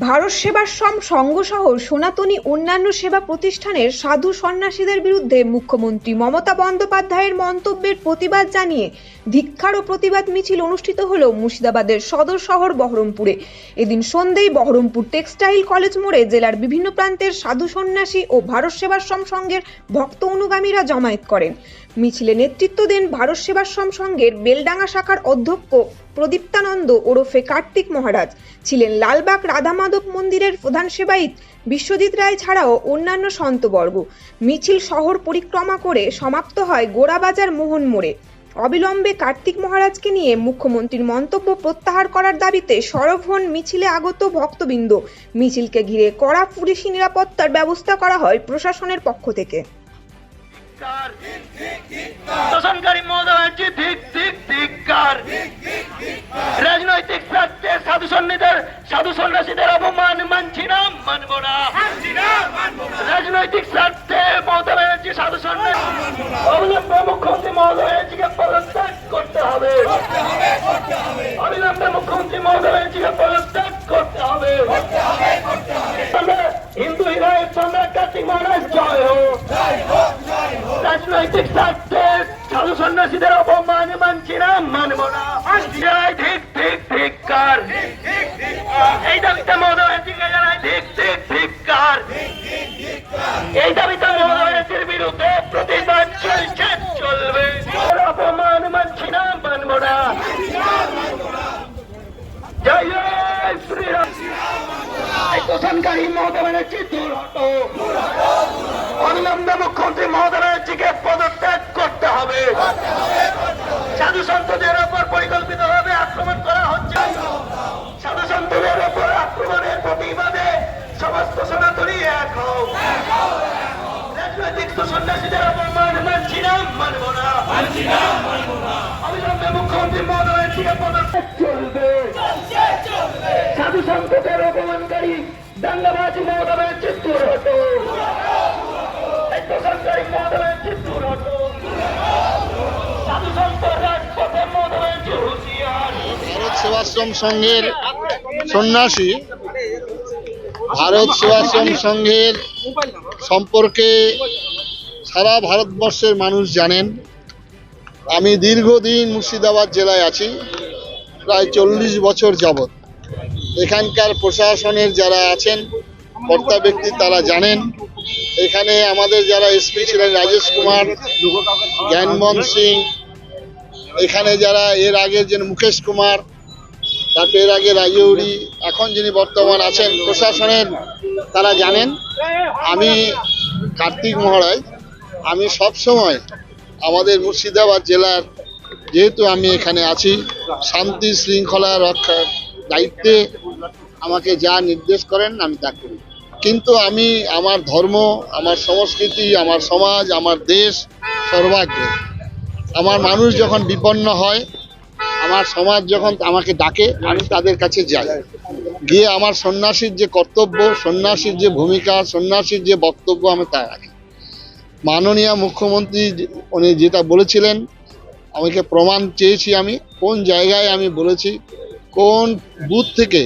ভারত সেবাশ্রম সংঘসহ সনাতনী অন্যান্য সেবা প্রতিষ্ঠানের সাধু সন্ন্যাসীদের বিরুদ্ধে মুখ্যমন্ত্রী মমতা বন্দ্যোপাধ্যায়ের মন্তব্যের প্রতিবাদ জানিয়ে ধিক্ষার ও প্রতিবাদ মিছিল অনুষ্ঠিত হল মুর্শিদাবাদের সদর শহর বহরমপুরে। এদিন সন্ধ্যেই বহরমপুর টেক্সটাইল কলেজ মোড়ে জেলার বিভিন্ন প্রান্তের সাধু সন্ন্যাসী ও ভারত সেবাশ্রম সংঘের ভক্ত অনুগামীরা জমায়েত করেন। মিছিলে নেতৃত্ব দেন ভারত সেবাশ্রম সংঘের বেলডাঙ্গা শাখার অধ্যক্ষ প্রদীপ্তানন্দ ওরফে কার্তিক মহারাজ। ছিলেন লালবাগ রাধা মাধব মন্দিরের প্রধান সেবায়িত বিশ্বজিৎ রায় ছাড়াও অন্যান্য সন্তবর্গ। মিছিল শহর পরিক্রমা করে সমাপ্ত হয় গোড়াবাজার মোহন মোড়ে। অবিলম্বে কার্তিক মহারাজকে নিয়ে মুখ্যমন্ত্রীর মন্তব্য প্রত্যাহার করার দাবিতে সরব হন মিছিলে আগত ভক্তবৃন্দ। মিছিলকে ঘিরে কড়া পুলিশি নিরাপত্তার ব্যবস্থা করা হয় প্রশাসনের পক্ষ থেকে। রাজনৈতিক স্বার্থে সাধু সন্ন্যাসীদের সাধু সন্ন্যাসীদের অপমান মানছি না মানব না। রাজনৈতিক স্বার্থে মমতা ব্যানার্জি সাধু সন্ন্যাসী। অবিলম্বে মুখ্যমন্ত্রী মমতা ব্যানার্জিকে পদত্যাগ করতে হবে অবিলম্বে মুখ্যমন্ত্রী মমতা ব্যানার্জিকে পদত্যাগ করতে হবে আমরা হিন্দু হৃদয়ের সম্রাট কার্তিক মহারাজ জয় হোক রাজনৈতিক স্বার্থে সাধু সন্ন্যাসীদের অপমান মানছি না মানব না। অবিলম্বে মুখ্যমন্ত্রী ব্যানার্জিকে পদত্যাগ করতে হবে। সাধু সন্তদের ওপর পরিকল্পিতভাবে আক্রমণ করা হচ্ছে। সাধু সন্তদের ওপর আক্রমণের প্রতিবাদে সমস্ত সনাতনী এক ওপর মান মানছি না, মানব না। অবিলম্বে মুখ্যমন্ত্রী পদত্যাগ চলবে। সাধু সন্তদের অপমানকারী দাঙ্গাবাজ ব্যানার্জি দূর হতো। ভারত সেবাশ্রম সংঘের সন্ন্যাসী, ভারত সেবাশ্রম সংঘের সম্পর্কে সারা ভারতবর্ষের মানুষ জানেন। আমি দীর্ঘদিন মুর্শিদাবাদ জেলায় আছি, প্রায় চল্লিশ বছর যাবৎ। এখানকার প্রশাসনের যারা আছেন, কর্তা ব্যক্তি তারা জানেন। এখানে আমাদের যারা এসপি ছিলেন রাজেশ কুমার, জ্ঞানমোহন সিং, এখানে যারা এর আগে যে মুকেশ কুমার, তারপর এর আগে রাজৌরি এখন যিনি বর্তমান আছেন প্রশাসনের, তারা জানেন, আমি কার্তিক মহারাজ, আমি সব সময় আমাদের মুর্শিদাবাদ জেলার, যেহেতু আমি এখানে আছি, শান্তি শৃঙ্খলা রক্ষার দায়িত্বে আমাকে যা নির্দেশ করেন আমি তা করি। কিন্তু আমি আমার ধর্ম, আমার সংস্কৃতি, আমার সমাজ, আমার দেশ সর্বাগ্রে। আমার মানুষ যখন বিপন্ন হয়, আমার সমাজ যখন আমাকে ডাকে, আমি তাদের কাছে যাই। গিয়ে আমার সন্ন্যাসীর যে কর্তব্য, সন্ন্যাসীর যে ভূমিকা, সন্ন্যাসীর যে বক্তব্য আমি তা রাখি মাননীয় মুখ্যমন্ত্রী উনি যেটা বলেছিলেন, আমাকে প্রমাণ চেয়েছি আমি, কোন জায়গায় আমি বলেছি, কোন বুথ থেকে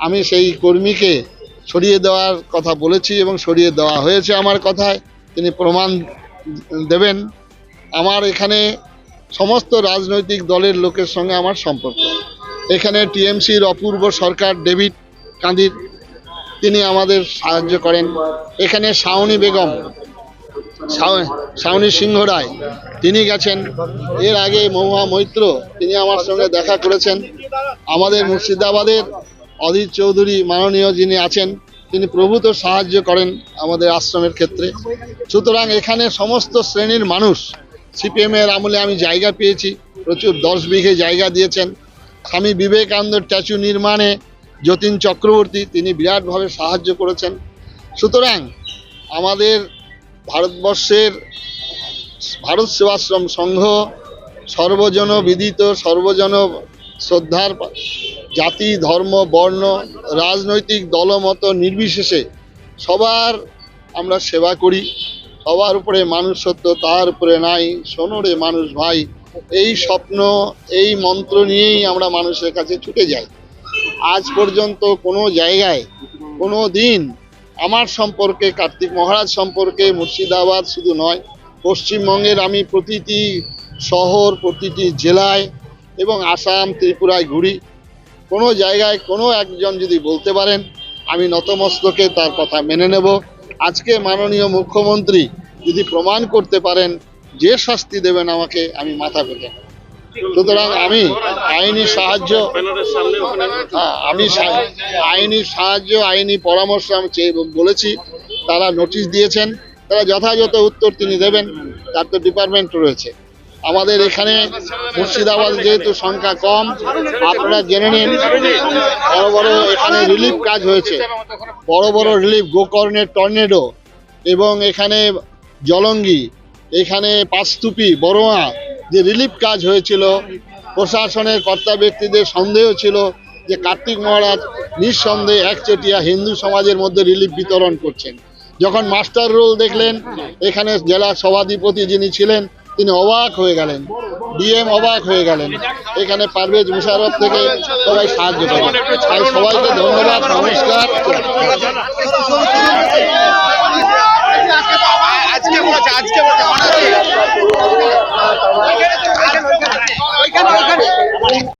আমি সেই কর্মীকে সরিয়ে দেওয়ার কথা বলেছি এবং সরিয়ে দেওয়া হয়েছে আমার কথায়। তিনি প্রমাণ দেবেন। আমার এখানে সমস্ত রাজনৈতিক দলের লোকের সঙ্গে আমার সম্পর্ক। এখানে টিএমসির অপূর্ব সরকার ডেভিড কান্দির তিনি আমাদের সাহায্য করেন। এখানে শাওনি বেগম, শাও- শাওনি সিংহ রায়, তিনি গেছেন। এর আগে মহুয়া মৈত্র, তিনি আমার সঙ্গে দেখা করেছেন। আমাদের মুর্শিদাবাদের অধীর চৌধুরী মাননীয় যিনি আছেন, তিনি প্রভূত সাহায্য করেন আমাদের আশ্রমের ক্ষেত্রে। সুতরাং এখানে সমস্ত শ্রেণির মানুষ, সিপিএম এর আমলে আমি জায়গা পেয়েছি, প্রচুর দশ বিঘে জায়গা দিয়েছেন। স্বামী বিবেকানন্দ স্ট্যাচু নির্মাণে যতীন চক্রবর্তী, তিনি বিরাটভাবে সাহায্য করেছেন। সুতরাং আমাদের ভারতবর্ষের ভারত সেবাশ্রম সংঘ সর্বজন বিদিত সর্বজন শ্রদ্ধার জাতি, ধর্ম, বর্ণ, রাজনৈতিক দলমত নির্বিশেষে সবার আমরা সেবা করি। সবার উপরে মানুষ সত্য, তার উপরে নাই। সোনরে মানুষ ভাই, এই স্বপ্ন, এই মন্ত্র নিয়েই আমরা মানুষের কাছে ছুটে যাই। আজ পর্যন্ত কোনো জায়গায়, কোনো দিন আমার সম্পর্কে, কার্তিক মহারাজ সম্পর্কে মুর্শিদাবাদ শুধু নয়, পশ্চিমবঙ্গের আমি প্রতিটি শহর, প্রতিটি জেলায় এবং আসাম, ত্রিপুরায় ঘুরি। কোনো জায়গায় কোনো একজন যদি বলতে পারেন আমি নতমস্তকে তার কথা মেনে নেব। আজকে মাননীয় মুখ্যমন্ত্রী যদি প্রমাণ করতে পারেন যে শাস্তি দেবেন আমাকে আমি মাথা পেতে সুতরাং আমি আইনি সাহায্য হ্যাঁ, আমি আইনি সাহায্য আইনি পরামর্শ আমি চেয়ে বলেছি। তারা নোটিশ দিয়েছেন তারা যথাযথ উত্তর তিনি দেবেন। তার তো ডিপার্টমেন্ট রয়েছে। আমাদের এখানে মুর্শিদাবাদ যেহেতু সংখ্যা কম, আপনারা জেনে নিন, বড় বড় এখানে রিলিফ কাজ হয়েছে। বড় বড় রিলিফ গোকর্ণের টর্নেডো এবং এখানে জলঙ্গি, এখানে পাঁচতুপি, বড়োয়া, যে রিলিফ কাজ হয়েছিল, প্রশাসনের কর্তা ব্যক্তিদের সন্দেহ ছিল যে কার্তিক মহারাজ নিঃসন্দেহে একচেটিয়া হিন্দু সমাজের মধ্যে রিলিফ বিতরণ করছেন। যখন মাস্টার রোল দেখলেন, এখানে জেলা সভাধিপতি যিনি ছিলেন তিনি অবাক হয়ে গেলেন। ডিএম অবাক হয়ে গেলেন। এখানে পারভেজ মুশারফ থেকে সবাই সাহায্য করেন তাই সবাইকে ধন্যবাদ, নমস্কার।